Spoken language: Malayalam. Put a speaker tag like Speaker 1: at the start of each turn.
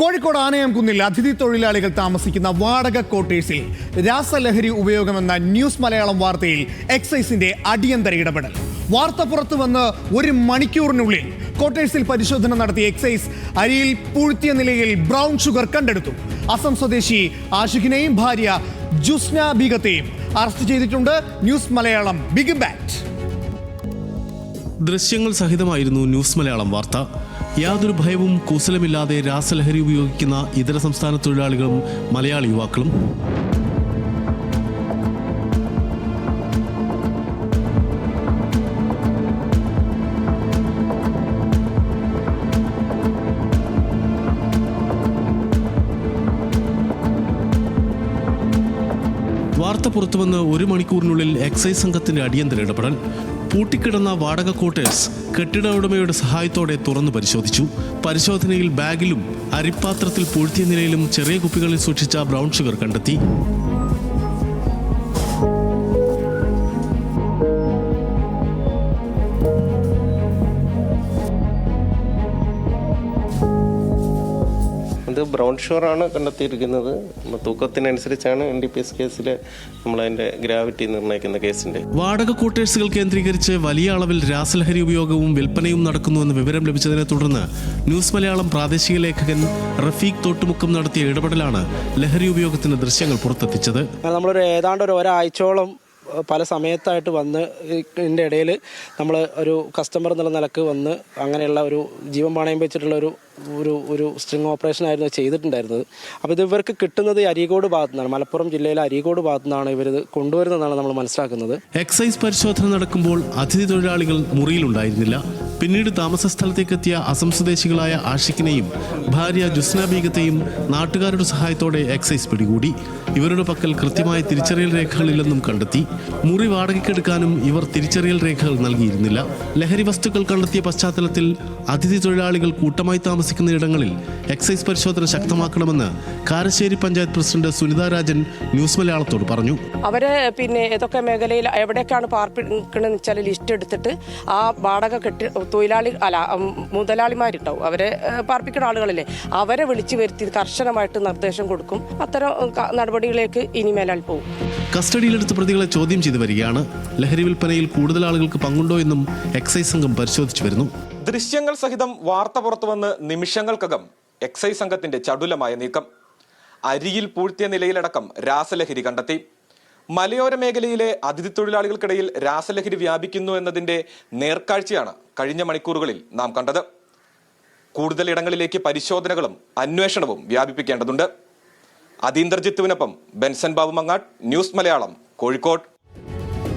Speaker 1: കോഴിക്കോട് ആനയാംകുന്നിൽ അതിഥി തൊഴിലാളികൾ താമസിക്കുന്ന വാടക ക്വാർട്ടേഴ്സിൽ രാസലഹരി ഉപയോഗമെന്ന ന്യൂസ് മലയാളം വാർത്തയിൽ എക്സൈസിന്റെ അടിയന്തര ഇടപെടൽ. വാർത്ത പുറത്തു വന്ന് ഒരു മണിക്കൂറിനുള്ളിൽ ക്വാർട്ടേഴ്സിൽ പരിശോധന നടത്തിയ എക്സൈസ് അരിയിൽ പൂഴ്ത്തിയ നിലയിൽ ബ്രൗൺ ഷുഗർ കണ്ടെടുത്തു. അസം സ്വദേശി ആഷിഖിനെയും ഭാര്യ ജുസ്ന ബീഗത്തെയും അറസ്റ്റ് ചെയ്തിട്ടുണ്ട് ന്യൂസ് മലയാളം ബിഗ് ബാറ്റ്.
Speaker 2: ദൃശ്യങ്ങൾ സഹിതമായിരുന്നു ന്യൂസ് മലയാളം വാർത്ത. യാതൊരു ഭയവും കൂസലമില്ലാതെ രാസലഹരി ഉപയോഗിക്കുന്ന ഇതര സംസ്ഥാന തൊഴിലാളികളും മലയാളി യുവാക്കളും വാർത്ത പുറത്തുവന്ന് ഒരു മണിക്കൂറിനുള്ളിൽ എക്സൈസ് സംഘത്തിന്റെ അടിയന്തര ഇടപെടൽ. പൂട്ടിക്കിടന്ന വാടക ക്വാർട്ടേഴ്സ് കെട്ടിട ഉടമയുടെ സഹായത്തോടെ തുറന്നു പരിശോധിച്ചു. പരിശോധനയിൽ ബാഗിലും അരിപ്പാത്രത്തിൽ പൂഴ്ത്തിയ നിലയിലും ചെറിയ കുപ്പികളിൽ സൂക്ഷിച്ച ബ്രൗൺ ഷുഗർ കണ്ടെത്തി.
Speaker 3: ഇത് ബ്രൗൺ ഷുവറാണ് കണ്ടെത്തിയിരിക്കുന്നത്. തൂക്കത്തിനനുസരിച്ചാണ് എൻ ഡി പി എസ് കേസിൽ നമ്മളതിന്റെ ഗ്രാവിറ്റി നിർണയിക്കുന്ന കേസിന്റെ
Speaker 2: വാടക ക്വാർട്ടേഴ്സുകൾ കേന്ദ്രീകരിച്ച് വലിയ അളവിൽ രാസലഹരി ഉപയോഗവും വിൽപ്പനയും നടക്കുന്നുവെന്ന് വിവരം ലഭിച്ചതിനെ തുടർന്ന് ന്യൂസ് മലയാളം പ്രാദേശിക ലേഖകൻ റഫീഖ് തോട്ടുമുക്കം നടത്തിയ ഇടപെടലാണ് ലഹരി ഉപയോഗത്തിന്റെ ദൃശ്യങ്ങൾ പുറത്തെത്തിച്ചത്.
Speaker 4: നമ്മളൊരു ഏതാണ്ട് ഒരു ഒരാഴ്ചയോളം പല സമയത്തായിട്ട് വന്ന് ഇതിന്റെ ഇടയിൽ നമ്മൾ ഒരു കസ്റ്റമർ എന്നുള്ള നിലയ്ക്ക് വന്ന് അങ്ങനെയുള്ള ഒരു ജീവൻ പണയം വെച്ചിട്ടുള്ള ഒരു ഒരു ഒരു സ്ട്രിങ് ഓപ്പറേഷൻ ആയിരുന്നു ചെയ്തിട്ടുണ്ടായിരുന്നത്. അപ്പോൾ ഇത് ഇവർക്ക് കിട്ടുന്നത് അരീകോട് ഭാഗത്തു നിന്നാണ്. മലപ്പുറം ജില്ലയിലെ അരീകോട് ഭാഗത്തു നിന്നാണ് ഇവർ കൊണ്ടുവരുന്നതെന്നാണ് നമ്മൾ മനസ്സിലാക്കുന്നത്.
Speaker 2: എക്സൈസ് പരിശോധന നടക്കുമ്പോൾ അതിഥി തൊഴിലാളികൾ മുറിയിലുണ്ടായിരുന്നില്ല. പിന്നീട് താമസ സ്ഥലത്തേക്കെത്തിയ അസം സ്വദേശികളായ ആഷിഖിനെയും ഭാര്യ ജുസ്ന ബീഗത്തെയും നാട്ടുകാരുടെ സഹായത്തോടെ എക്സൈസ് പിടികൂടി. ഇവരുടെ പക്കൽ കൃത്യമായ തിരിച്ചറിയൽ രേഖകളില്ലെന്നും കണ്ടെത്തി. മുറി വാടകയ്ക്കെടുക്കാനും ഇവർ തിരിച്ചറിയൽ രേഖകൾ നൽകിയിരുന്നില്ല. ലഹരി വസ്തുക്കൾ കണ്ടെത്തിയ പശ്ചാത്തലത്തിൽ അതിഥി തൊഴിലാളികൾ കൂട്ടമായി താമസിക്കുന്ന ഇടങ്ങളിൽ എക്സൈസ് പരിശോധന ശക്തമാക്കണമെന്ന് കാരശ്ശേരി പഞ്ചായത്ത് പ്രസിഡന്റ് സുനിത രാജൻ ന്യൂസ് മലയാളത്തോട് പറഞ്ഞു.
Speaker 5: അവർ പിന്നെ ഏതൊക്കെ മേഖലയിൽ എവിടെയൊക്കെയാണ് പാർപ്പിക്കണമെന്ന് വെച്ചാൽ ലിസ്റ്റ് എടുത്തിട്ട് ആ വാടക കെട്ടി തൊഴിലാളി അല്ല മുതലാളിമാരുണ്ടാവും. അവരെ പാർപ്പിക്കുന്ന ആളുകളില്ലേ. അവരെ വിളിച്ചു വരുത്തി കർശനമായിട്ട് നിർദ്ദേശം കൊടുക്കും. അത്തരം നടപടികളിലേക്ക് ഇനി മേലാൽ പോകും.
Speaker 2: കസ്റ്റഡിയിലെടുത്ത പ്രതികളെ ചോദ്യം ചെയ്തു വരികയാണ്. ലഹരി വിൽപ്പനയിൽ കൂടുതൽ ആളുകൾക്ക് പങ്കുണ്ടോ എന്നും എക്സൈസ് സംഘം പരിശോധിച്ചു വരുന്നു.
Speaker 6: ദൃശ്യങ്ങൾ സഹിതം വാർത്ത പുറത്തുവന്ന് നിമിഷങ്ങൾക്കകം എക്സൈസ് സംഘത്തിന്റെ ചടുലമായ നീക്കം. അരിയിൽ പൂഴ്ത്തിയ നിലയിലടക്കം രാസലഹരി കണ്ടെത്തി. മലയോര മേഖലയിലെ അതിഥി തൊഴിലാളികൾക്കിടയിൽ രാസലഹരി വ്യാപിക്കുന്നു എന്നതിന്റെ നേർക്കാഴ്ചയാണ് കഴിഞ്ഞ മണിക്കൂറുകളിൽ നാം കണ്ടത്. കൂടുതൽ ഇടങ്ങളിലേക്ക് പരിശോധനകളും അന്വേഷണവും വ്യാപിപ്പിക്കേണ്ടതുണ്ട്. അതീന്ദ്രജിത്തുവിനൊപ്പം ബെൻസൻ ബാബു മങ്ങാട്ട് ന്യൂസ് മലയാളം കോഴിക്കോട്.